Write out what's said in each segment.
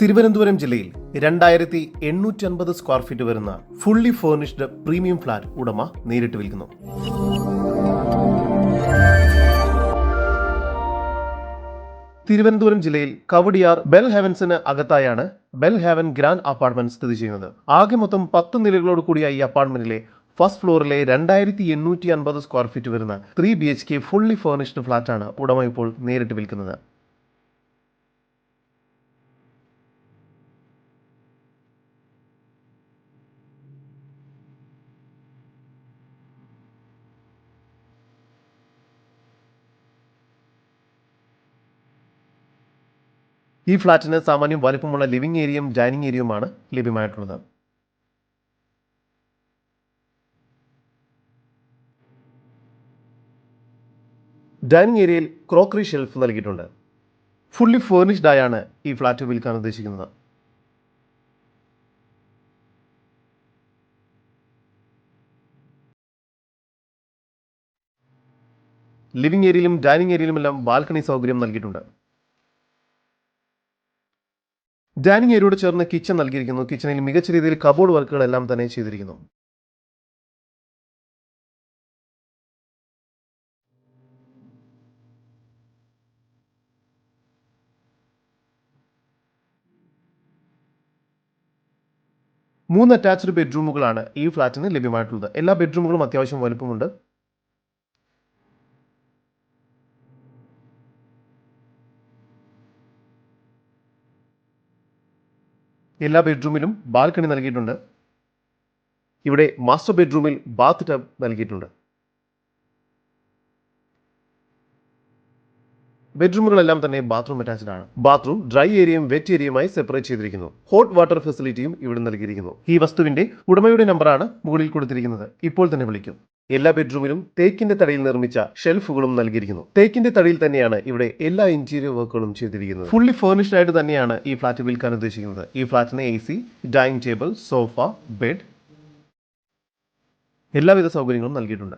തിരുവനന്തപുരം ജില്ലയിൽ രണ്ടായിരത്തി എണ്ണൂറ്റി അൻപത് സ്ക്വയർ ഫീറ്റ് വരുന്ന ഫുള്ളി ഫേർണിഷ്ഡ് പ്രീമിയം ഫ്ലാറ്റ് ഉടമ നേരിട്ട് വിൽക്കുന്നു. തിരുവനന്തപുരം ജില്ലയിൽ കവടിയാർ ബെൽ ഹെവൻസിന് അകത്തായാണ് ബെൽ ഹെവൻ ഗ്രാൻഡ് അപ്പാർട്ട്മെന്റ് സ്ഥിതി ചെയ്യുന്നത്. ആകെ മൊത്തം പത്ത് നിലകളോട് കൂടിയ ഈ അപ്പാർട്ട്മെന്റിലെ ഫസ്റ്റ് ഫ്ലോറിലെ രണ്ടായിരത്തി എണ്ണൂറ്റി അൻപത് സ്ക്വയർ ഫീറ്റ് വരുന്ന three B H K fully furnished ഫ്ളാറ്റാണ് ഉടമ ഇപ്പോൾ നേരിട്ട് വിൽക്കുന്നത്. ഈ ഫ്ലാറ്റിന് സാമാന്യം വലിപ്പമുള്ള ലിവിംഗ് ഏരിയയും ഡൈനിങ് ഏരിയയുമാണ് ലഭ്യമായിട്ടുള്ളത്. ഡൈനിങ് ഏരിയയിൽ ക്രോക്കറി ഷെൽഫ് നൽകിയിട്ടുണ്ട്. ഫുള്ളി ഫേർണിഷ്ഡ് ആയാണ് ഈ ഫ്ലാറ്റ് വിൽക്കാൻ ഉദ്ദേശിക്കുന്നത്. ലിവിംഗ് ഏരിയയിലും ഡൈനിങ് ഏരിയയിലുമെല്ലാം ബാൽക്കണി സൗകര്യം നൽകിയിട്ടുണ്ട്. ഡൈനിങ് ഏരിയയോട് ചേർന്ന് കിച്ചൺ നൽകിയിരിക്കുന്നു. കിച്ചണിൽ മികച്ച രീതിയിൽ കബോർഡ് വർക്കുകളെല്ലാം തന്നെ ചെയ്തിരിക്കുന്നു. മൂന്ന് അറ്റാച്ച്ഡ് ബെഡ്റൂമുകളാണ് ഈ ഫ്ലാറ്റിന് ലഭ്യമായിട്ടുള്ളത്. എല്ലാ ബെഡ്റൂമുകളും അത്യാവശ്യം വലുപ്പമുണ്ട്. എല്ലാ ബെഡ്റൂമിലും ബാൽക്കണി നൽകിയിട്ടുണ്ട്. ഇവിടെ മാസ്റ്റർ ബെഡ്റൂമിൽ ബാത്ത് ടബ് നൽകിയിട്ടുണ്ട്. ബെഡ്റൂമുകളെല്ലാം തന്നെ ബാത്റൂം അറ്റാച്ച്ഡ് ആണ്. ബാത്റൂം ഡ്രൈ ഏരിയയും വെറ്റ് ഏരിയയുമായി സെപ്പറേറ്റ് ചെയ്തിരിക്കുന്നു. ഹോട്ട് വാട്ടർ ഫെസിലിറ്റിയും ഇവിടെ നൽകിയിരിക്കുന്നു. ഈ വസ്തുവിന്റെ ഉടമയുടെ നമ്പറാണ് മുകളിൽ കൊടുത്തിരിക്കുന്നത്. ഇപ്പോൾ തന്നെ വിളിക്കും. എല്ലാ ബെഡ്റൂമിലും തേക്കിന്റെ തടിയിൽ നിർമ്മിച്ച ഷെൽഫുകളും നൽകിയിരിക്കുന്നു. തേക്കിന്റെ തടിയിൽ തന്നെയാണ് ഇവിടെ എല്ലാ ഇന്റീരിയർ വർക്കുകളും ചെയ്തിരിക്കുന്നത്. ഫുള്ളി ഫേർണിഷ്ഡ് ആയിട്ട് തന്നെയാണ് ഈ ഫ്ലാറ്റ് വിൽക്കാൻ ഉദ്ദേശിക്കുന്നത്. ഈ ഫ്ലാറ്റിന് A C dining table sofa bed എല്ലാവിധ സൗകര്യങ്ങളും നൽകിയിട്ടുണ്ട്.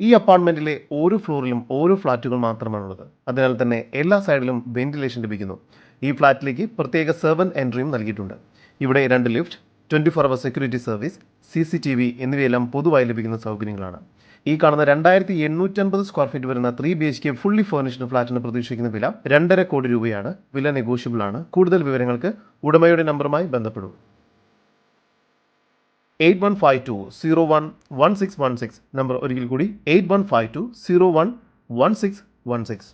ഈ അപ്പാർട്ട്മെന്റിലെ ഓരോ ഫ്ലോറിലും ഓരോ ഫ്ലാറ്റുകൾ മാത്രമാണുള്ളത്. അതിനാൽ തന്നെ എല്ലാ സൈഡിലും വെന്റിലേഷൻ ലഭിക്കുന്നു. ഈ ഫ്ലാറ്റിലേക്ക് പ്രത്യേക സെർവൻ എൻട്രിയും നൽകിയിട്ടുണ്ട്. ഇവിടെ രണ്ട് lift twenty four hour security service C C T V എന്നിവയെല്ലാം പൊതുവായി ലഭിക്കുന്ന സൗകര്യങ്ങളാണ്. ഈ കാണുന്ന രണ്ടായിരത്തി എണ്ണൂറ്റൻപത് സ്ക്വയർ ഫീറ്റ് വരുന്ന three B H K fully furnished ഫ്ലാറ്റിന് പ്രതീക്ഷിക്കുന്ന വില രണ്ടര കോടി രൂപയാണ്. വില നെഗോഷ്യബിൾ ആണ്. കൂടുതൽ വിവരങ്ങൾക്ക് ഉടമയുടെ നമ്പറുമായി ബന്ധപ്പെടൂ. Eight one five two zero one one six one six number ഒരിക്കൽ കൂടി eight one five two zero one one six one six.